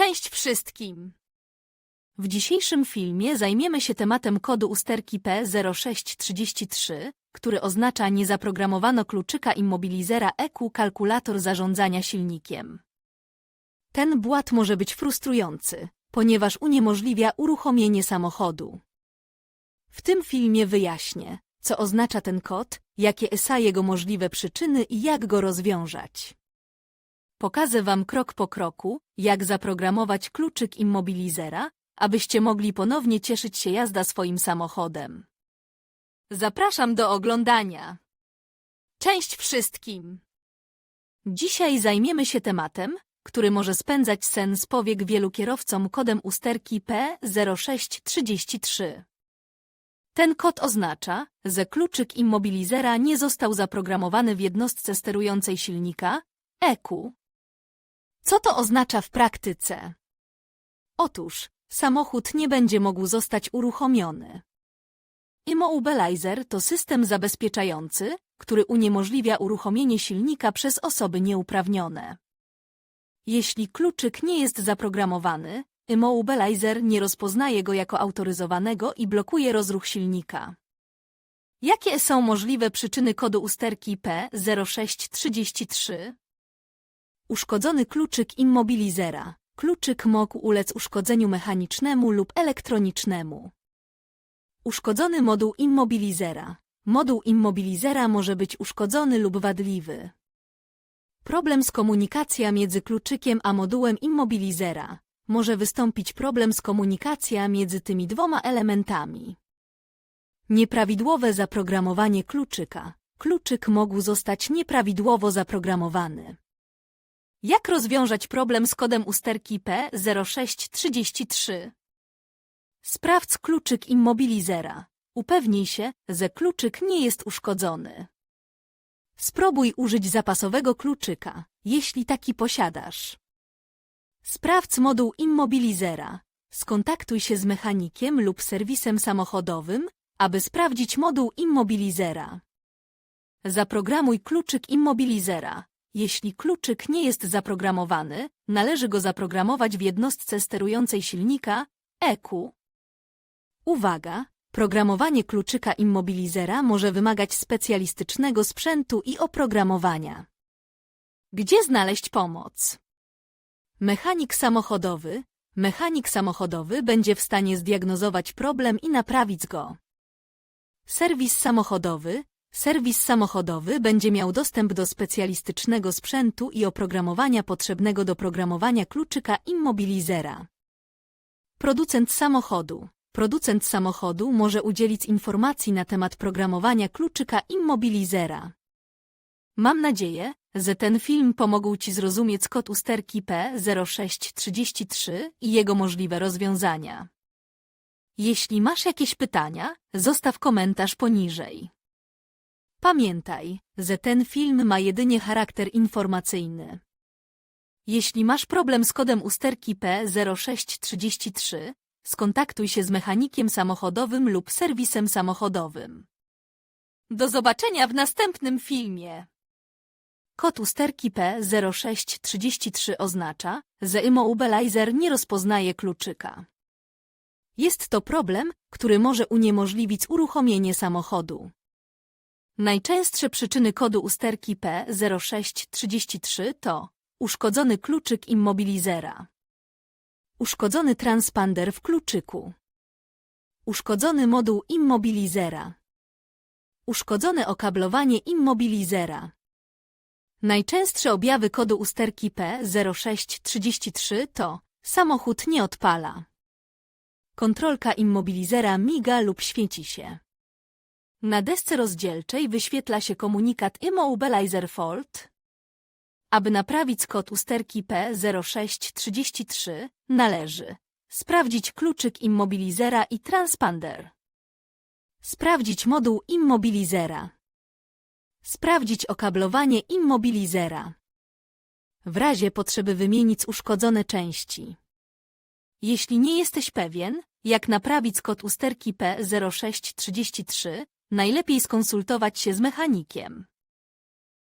Cześć wszystkim! W dzisiejszym filmie zajmiemy się tematem kodu usterki P0633, który oznacza nie zaprogramowano kluczyka immobilizera EQ kalkulator zarządzania silnikiem. Ten błąd może być frustrujący, ponieważ uniemożliwia uruchomienie samochodu. W tym filmie wyjaśnię, co oznacza ten kod, jakie są jego możliwe przyczyny i jak go rozwiązać. Pokażę Wam krok po kroku, jak zaprogramować kluczyk immobilizera, abyście mogli ponownie cieszyć się jazda swoim samochodem. Zapraszam do oglądania. Cześć wszystkim! Dzisiaj zajmiemy się tematem, który może spędzać sen z powiek wielu kierowcom kodem usterki P0633. Ten kod oznacza, że kluczyk immobilizera nie został zaprogramowany w jednostce sterującej silnika EQ. Co to oznacza w praktyce? Otóż, samochód nie będzie mógł zostać uruchomiony. Immobilizer to system zabezpieczający, który uniemożliwia uruchomienie silnika przez osoby nieuprawnione. Jeśli kluczyk nie jest zaprogramowany, Immobilizer nie rozpoznaje go jako autoryzowanego i blokuje rozruch silnika. Jakie są możliwe przyczyny kodu usterki P0633? Uszkodzony kluczyk immobilizera. Kluczyk mógł ulec uszkodzeniu mechanicznemu lub elektronicznemu. Uszkodzony moduł immobilizera. Moduł immobilizera może być uszkodzony lub wadliwy. Problem z komunikacja między kluczykiem a modułem immobilizera. Może wystąpić problem z komunikacja między tymi dwoma elementami. Nieprawidłowe zaprogramowanie kluczyka. Kluczyk mógł zostać nieprawidłowo zaprogramowany. Jak rozwiązać problem z kodem usterki P0633? Sprawdź kluczyk immobilizera. Upewnij się, że kluczyk nie jest uszkodzony. Spróbuj użyć zapasowego kluczyka, jeśli taki posiadasz. Sprawdź moduł immobilizera. Skontaktuj się z mechanikiem lub serwisem samochodowym, aby sprawdzić moduł immobilizera. Zaprogramuj kluczyk immobilizera. Jeśli kluczyk nie jest zaprogramowany, należy go zaprogramować w jednostce sterującej silnika EQ. Uwaga! Programowanie kluczyka immobilizera może wymagać specjalistycznego sprzętu i oprogramowania. Gdzie znaleźć pomoc? Mechanik samochodowy. Mechanik samochodowy będzie w stanie zdiagnozować problem i naprawić go. Serwis samochodowy. Serwis samochodowy będzie miał dostęp do specjalistycznego sprzętu i oprogramowania potrzebnego do programowania kluczyka immobilizera. Producent samochodu. Producent samochodu może udzielić informacji na temat programowania kluczyka immobilizera. Mam nadzieję, że ten film pomógł Ci zrozumieć kod usterki P0633 i jego możliwe rozwiązania. Jeśli masz jakieś pytania, zostaw komentarz poniżej. Pamiętaj, że ten film ma jedynie charakter informacyjny. Jeśli masz problem z kodem usterki P0633, skontaktuj się z mechanikiem samochodowym lub serwisem samochodowym. Do zobaczenia w następnym filmie. Kod usterki P0633 oznacza, że immobilizer nie rozpoznaje kluczyka. Jest to problem, który może uniemożliwić uruchomienie samochodu. Najczęstsze przyczyny kodu usterki P0633 to uszkodzony kluczyk immobilizera, uszkodzony transpander w kluczyku, uszkodzony moduł immobilizera, uszkodzone okablowanie immobilizera. Najczęstsze objawy kodu usterki P0633 to samochód nie odpala, kontrolka immobilizera miga lub świeci się. Na desce rozdzielczej wyświetla się komunikat Immobilizer Fault. Aby naprawić kod usterki P0633, należy sprawdzić kluczyk immobilizera i transpander. Sprawdzić moduł immobilizera. Sprawdzić okablowanie immobilizera. W razie potrzeby wymienić uszkodzone części. Jeśli nie jesteś pewien, jak naprawić kod usterki P0633, najlepiej skonsultować się z mechanikiem.